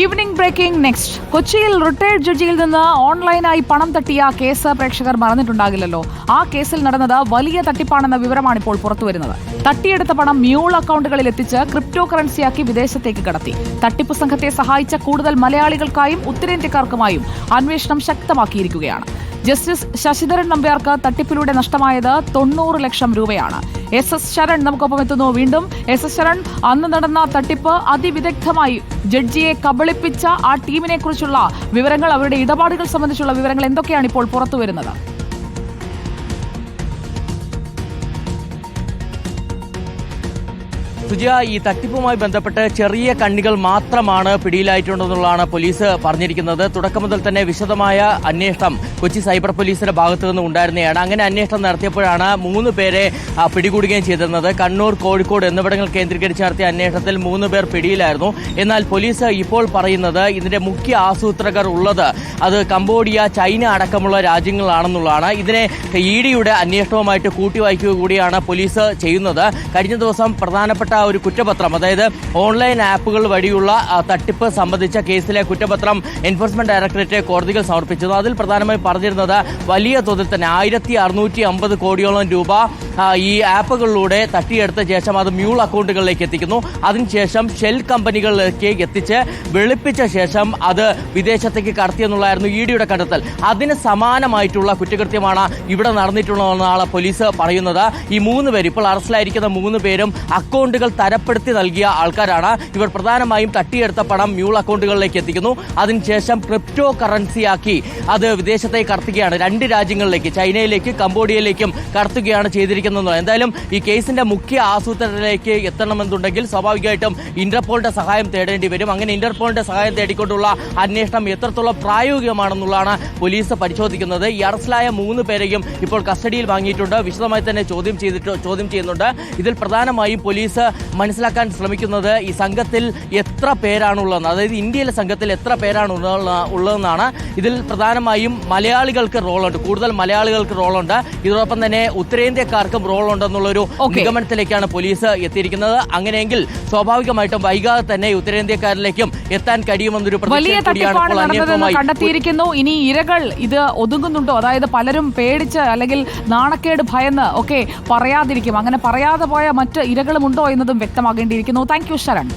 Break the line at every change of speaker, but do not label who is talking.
Evening breaking next കൊച്ചിയിൽ retired ജഡ്ജിയിൽ നിന്ന് ഓൺലൈനായി പണം തട്ടിയ കേസ് പ്രേക്ഷകർ മറന്നിട്ടുണ്ടാകില്ലല്ലോ. ആ കേസിൽ നടന്നത് വലിയ തട്ടിപ്പാണെന്ന വിവരമാണ് ഇപ്പോൾ പുറത്തുവരുന്നത്. തട്ടിയെടുത്ത പണം മ്യൂൾ അക്കൗണ്ടുകളിൽ എത്തിച്ച് ക്രിപ്റ്റോ കറൻസിയാക്കി വിദേശത്തേക്ക് കടത്തി. തട്ടിപ്പ് സംഘത്തെ സഹായിച്ച കൂടുതൽ മലയാളികൾക്കായും ഉത്തരേന്ത്യക്കാർക്കുമായും അന്വേഷണം ശക്തമാക്കിയിരിക്കുകയാണ്. ജസ്റ്റിസ് ശശിധരൻ നമ്പ്യാർക്ക് തട്ടിപ്പിലൂടെ നഷ്ടമായത് തൊണ്ണൂറ് ലക്ഷം രൂപയാണ്. എസ് എസ് ശരൺ നമുക്കൊപ്പം എത്തുന്നു. വീണ്ടും എസ് എസ് ശരൺ അന്ന് നടന്ന തട്ടിപ്പ് അതിവിദഗ്ധമായി ജഡ്ജിയെ കബളിപ്പിച്ച ആ ടീമിനെ കുറിച്ചുള്ള വിവരങ്ങൾ അവരുടെ ഇടപാടുകൾ സംബന്ധിച്ചുള്ള വിവരങ്ങൾ എന്തൊക്കെയാണ് ഇപ്പോൾ പുറത്തു
സുജയ ഈ തട്ടിപ്പുമായി ബന്ധപ്പെട്ട് ചെറിയ കണ്ണികൾ മാത്രമാണ് പിടിയിലായിട്ടുണ്ടെന്നുള്ളതാണ് പോലീസ് പറഞ്ഞിരിക്കുന്നത്. തുടക്കം മുതൽ തന്നെ വിശദമായ അന്വേഷണം കൊച്ചി സൈബർ പോലീസിന്റെ ഭാഗത്തു നിന്ന് ഉണ്ടായിരുന്നതാണ്. അങ്ങനെ അന്വേഷണം നടത്തിയപ്പോഴാണ് മൂന്ന് പേരെ പിടികൂടുകയും ചെയ്തിരുന്നത്. കണ്ണൂർ കോഴിക്കോട് എന്നിവിടങ്ങൾ കേന്ദ്രീകരിച്ച് നടത്തിയ അന്വേഷണത്തിൽ മൂന്ന് പേർ പിടിയിലായിരുന്നു. എന്നാൽ പോലീസ് ഇപ്പോൾ പറയുന്നത് ഇതിന്റെ മുഖ്യ ആസൂത്രകർ ഉള്ളത് അത് കംബോഡിയ ചൈന അടക്കമുള്ള രാജ്യങ്ങളാണെന്നുള്ളതാണ്. ഇതിനെ ഇ ഡിയുടെ അന്വേഷണവുമായിട്ട് കൂട്ടിവായിക്കുക കൂടിയാണ് പോലീസ് ചെയ്യുന്നത്. കഴിഞ്ഞ ദിവസം പ്രധാനപ്പെട്ട ഒരു കുറ്റപത്രം അതായത് ഓൺലൈൻ ആപ്പുകൾ വഴിയുള്ള തട്ടിപ്പ് സംബന്ധിച്ച കേസിലെ കുറ്റപത്രം എൻഫോഴ്സ്മെന്റ് ഡയറക്ടറേറ്റ് കോടതികൾ സമർപ്പിച്ചത് അതിൽ പ്രധാനമായി പറഞ്ഞിരുന്നത് വലിയ തോതിൽ തന്നെ ആയിരത്തി അറുന്നൂറ്റി അമ്പത് കോടിയോളം രൂപ ഈ ആപ്പുകളിലൂടെ തട്ടിയെടുത്ത ശേഷം അത് മ്യൂൾ അക്കൗണ്ടുകളിലേക്ക് എത്തിക്കുന്നു. അതിനുശേഷം ഷെൽ കമ്പനികളിലേക്ക് എത്തിച്ച് വെളുപ്പിച്ച ശേഷം അത് വിദേശത്തേക്ക് കടത്തിയെന്നുള്ളതായിരുന്നു ഇ ഡിയുടെ കണ്ടെത്തൽ. അതിന് സമാനമായിട്ടുള്ള കുറ്റകൃത്യമാണ് ഇവിടെ നടന്നിട്ടുള്ളതെന്നാണ് പോലീസ് പറയുന്നത്. ഈ മൂന്ന് പേര് ഇപ്പോൾ അറസ്റ്റിലായിരിക്കുന്ന മൂന്ന് പേരും അക്കൗണ്ടുകൾ തരപ്പെടുത്തി നൽകിയ ആൾക്കാരാണ്. ഇവർ പ്രധാനമായും തട്ടിയെടുത്ത പണം മ്യൂൾ അക്കൗണ്ടുകളിലേക്ക് എത്തിക്കുന്നു. അതിനുശേഷം ക്രിപ്റ്റോ കറൻസിയാക്കി അത് വിദേശത്തേക്ക് കടത്തുകയാണ്. രണ്ട് രാജ്യങ്ങളിലേക്ക് ചൈനയിലേക്ക് കംബോഡിയയിലേക്കും കടത്തുകയാണ് ചെയ്തിരിക്കുന്നത്. എന്തായാലും ഈ കേസിന്റെ മുഖ്യ ആസൂത്രണത്തിലേക്ക് എത്തണമെന്നുണ്ടെങ്കിൽ സ്വാഭാവികമായിട്ടും ഇന്റർപോളിന്റെ സഹായം തേടേണ്ടി വരും. അങ്ങനെ ഇന്റർപോളിന്റെ സഹായം തേടിക്കൊണ്ടുള്ള അന്വേഷണം എത്രത്തോളം പ്രായോഗികമാണെന്നുള്ളതാണ് പോലീസ് പരിശോധിക്കുന്നത്. ഈ അറസ്റ്റിലായ മൂന്ന് പേരെയും ഇപ്പോൾ കസ്റ്റഡിയിൽ വാങ്ങിയിട്ടുണ്ട്. വിശദമായി തന്നെ ചോദ്യം ചെയ്തിട്ട് ചോദ്യം ചെയ്യുന്നുണ്ട്. ഇതിൽ പ്രധാനമായും പോലീസ് മനസ്സിലാക്കാൻ ശ്രമിക്കുന്നത് ഈ സംഘത്തിൽ എത്ര പേരാണുള്ളതെന്ന് അതായത് ഇന്ത്യയിലെ സംഘത്തിൽ എത്ര പേരാണ് ഉള്ള- ഉള്ളതെന്നാണ്. ഇതിൽ പ്രധാനമായും മലയാളികൾക്ക് റോളുണ്ട്. കൂടുതൽ മലയാളികൾക്ക് റോളുണ്ട്. ഇതോടൊപ്പം തന്നെ ഉത്തരേന്ത്യക്കാർക്കും
റോളുണ്ടെന്നുള്ളൊരു.
നിഗമനത്തിലേക്കാണ് പോലീസ് എത്തിയിരിക്കുന്നത്. അങ്ങനെയെങ്കിൽ സ്വാഭാവികമായിട്ടും വൈകാതെ തന്നെ ഉത്തരേന്ത്യക്കാരിലേക്കും എത്താൻ കഴിയുമെന്നൊരു
വലിയ
പ്രതീക്ഷ
തട്ടിപ്പാണ് നടന്നതെന്ന് കണ്ടെത്തിയിരിക്കുന്നു. ഇനി ഇരകൾ ഇത് ഒതുങ്ങുന്നുണ്ടോ? അതായത് പലരും പേടിച്ച് അല്ലെങ്കിൽ നാണക്കേട് ഭയന്ന് ഒക്കെ പറയാതിരിക്കും. അങ്ങനെ പറയാതെ പോയ മറ്റ് ഇരകളുമുണ്ടോ എന്നതും വ്യക്തമാകേണ്ടിയിരിക്കുന്നു. Thank you Sharan.